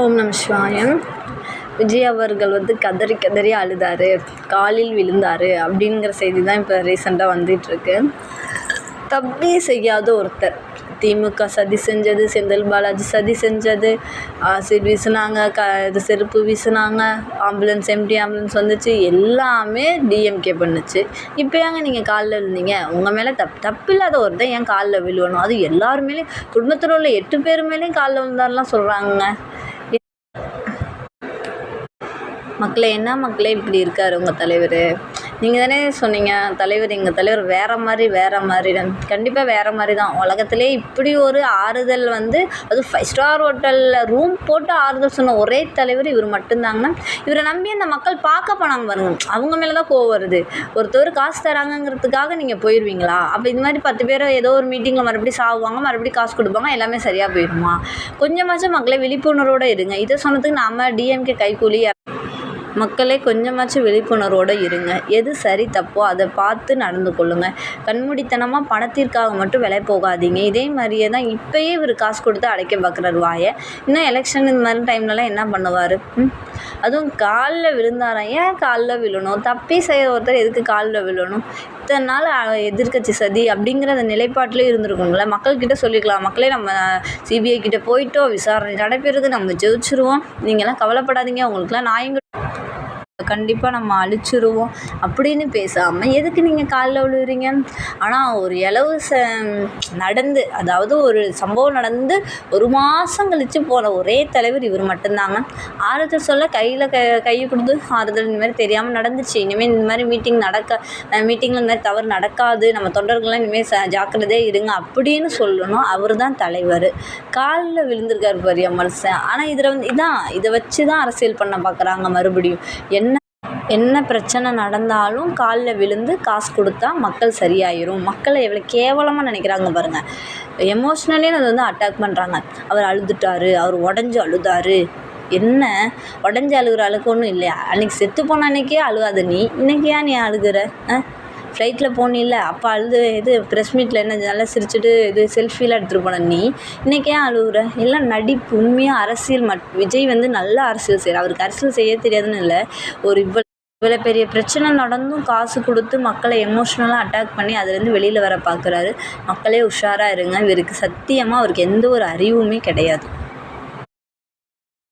ஓம் நம சிவாயம். விஜய் அவர்கள் வந்து கதறி கதறி அழுதார். காலில் விழுந்தார் அப்படிங்கிற செய்தி தான் இப்போ ரீசெண்டாக வந்துகிட்ருக்கு தப்பே செய்யாத ஒருத்தர். திமுக சதி செஞ்சது செந்தில் பாலாஜி சதி செஞ்சது. ஆசிட் வீசினாங்க க இது செருப்பு வீசினாங்க ஆம்புலன்ஸ் எம்டி ஆம்புலன்ஸ் வந்துச்சு. எல்லாமே டிஎம்கே பண்ணுச்சு. இப்போ ஏங்க நீங்கள் காலில் விழுந்தீங்க? உங்கள் மேலே தப் தப்பு இல்லாத ஒருத்தன் ஏன் காலில் விழுவணும்? அது எல்லாருமேலேயும் குடும்பத்தில் உள்ள எட்டு பேர் மேலேயும் காலில் விழுந்தாருலாம் சொல்கிறாங்க மக்களே என்ன மக்களே இப்படி இருக்கார் உங்கள் தலைவர்? நீங்கள் தானே சொன்னீங்க தலைவர் எங்கள் தலைவர் வேறு மாதிரி வேறு மாதிரி. கண்டிப்பாக வேறு மாதிரி தான். உலகத்திலே இப்படி ஒரு ஆறுதல் வந்து அதுவும் ஃபைவ் ஸ்டார் ஹோட்டலில் ரூம் போட்டு ஆறுதல் சொன்ன ஒரே தலைவர் இவர் மட்டும்தாங்கன்னா இவரை நம்பி அந்த மக்கள் பார்க்க போனாங்க பாருங்க. அவங்க மேலே தான் கோவம் வருது. ஒருத்தர் காசு தராங்கங்கிறதுக்காக நீங்கள் போயிடுவீங்களா அப்போ இது மாதிரி பத்து பேர் ஏதோ ஒரு மீட்டிங்கில் மறுபடியும் சாவுவாங்க மறுபடியும் காசு கொடுப்பாங்க எல்லாமே சரியாக போயிடுமா கொஞ்சமாச்சும் மக்களை விழிப்புணர்வோடு இருங்க. இதை சொன்னதுக்கு நம்ம டிஎம்கே கைக்கூலி மக்களே கொஞ்சமாச்சும் விழிப்புணர்வோடு இருங்க. எது சரி தப்போ அதை பார்த்து நடந்து கொள்ளுங்கள் கண்மூடித்தனமாக பணத்திற்காக மட்டும் விலை போகாதீங்க. இதே மாதிரியே தான் இப்போயே இவர் காசு கொடுத்து அடைக்க பார்க்குறாரு வாயை. இன்னும் எலெக்ஷன் இந்த மாதிரி டைம்லலாம் என்ன பண்ணுவார்? அதுவும் காலில் விழுந்தாராம். ஏன் காலில் விழணும்? தப்பி செய்கிற ஒருத்தர் எதுக்கு காலில் விழணும்? இத்தனை நாள் எதிர்கட்சி சதி அப்படிங்கிற அந்த நிலைப்பாட்டிலே இருந்திருக்குங்கள மக்கள்கிட்ட சொல்லிக்கலாம் மக்களே நம்ம சிபிஐ கிட்ட போயிட்டோம். விசாரணை நடைபெறுது. நம்ம ஜெயிச்சிருவோம். நீங்கள்லாம் கவலைப்படாதீங்க. உங்களுக்குலாம் நியாயம் கண்டிப்பாக நம்ம அழிச்சிருவோம் அப்படின்னு பேசாமல் எதுக்கு நீங்கள் காலில் விழுகிறீங்க ஆனால் ஒரு இளவு ச நடந்து அதாவது ஒரு சம்பவம் நடந்து ஒரு மாதம் கழித்து போன ஒரே தலைவர் இவர் மட்டும்தாங்க. ஆறுதல் சொல்ல கையில் க கையை கொடுத்து ஆறுதல் இந்த மாதிரி தெரியாமல் நடந்துச்சு. இனிமேல் இந்த மாதிரி மீட்டிங் நடக்க மீட்டிங்கில் இந்த மாதிரி தவறு நடக்காது. நம்ம தொண்டர்கள்லாம் இனிமேல் ச ஜாக்கிரதையாக இருங்க அப்படின்னு சொல்லணும். அவர் தான் தலைவர். காலில் விழுந்திருக்கார் பெரிய மனுஷன் ஆனால் இதில் வந்து இதான் இதை வச்சு தான் அரசியல் பண்ண பார்க்குறாங்க மறுபடியும். என்ன என்ன பிரச்சனை நடந்தாலும் காலில் விழுந்து காசு கொடுத்தா மக்கள் சரியாயிரும். மக்களை எவ்வளோ கேவலமாக நினைக்கிறாங்க பாருங்கள் எமோஷ்னலி அதை வந்து அட்டாக் பண்ணுறாங்க அவர் அழுதுட்டார் அவர் உடஞ்சி அழுதார். என்ன? உடஞ்சி அழுகிற அளவுக்கு ஒன்றும் இல்லையா? அன்றைக்கி செத்து போன அன்றைக்கே அழுகாத நீ. இன்றைக்கி ஏன் நீ அழுகிற? ஃப்ளைட்டில் போனில்ல அப்போ அழுது இது ப்ரெஸ் மீட்டில் என்ன நல்லா சிரிச்சுட்டு இது செல்ஃபிலாம் எடுத்துகிட்டு போன நீ. இன்றைக்கி ஏன் அழுகுற எல்லாம் நடிப்பு உண்மையாக அரசியல் மட் விஜய் வந்து நல்ல அரசியல் செய்கிறார் அவருக்கு அரசியல் செய்ய தெரியாதுன்னு இல்லை. ஒரு இவ்வளோ இவ்வளோ பெரிய பிரச்சனை நடந்தும் காசு கொடுத்து மக்களை எமோஷ்னலாக அட்டாக் பண்ணி அதுலேருந்து வெளியில் வர பார்க்குறாரு மக்களே உஷாராக இருங்க. இவருக்கு சத்தியமாக அவருக்கு எந்த ஒரு அறிவுமே கிடையாது.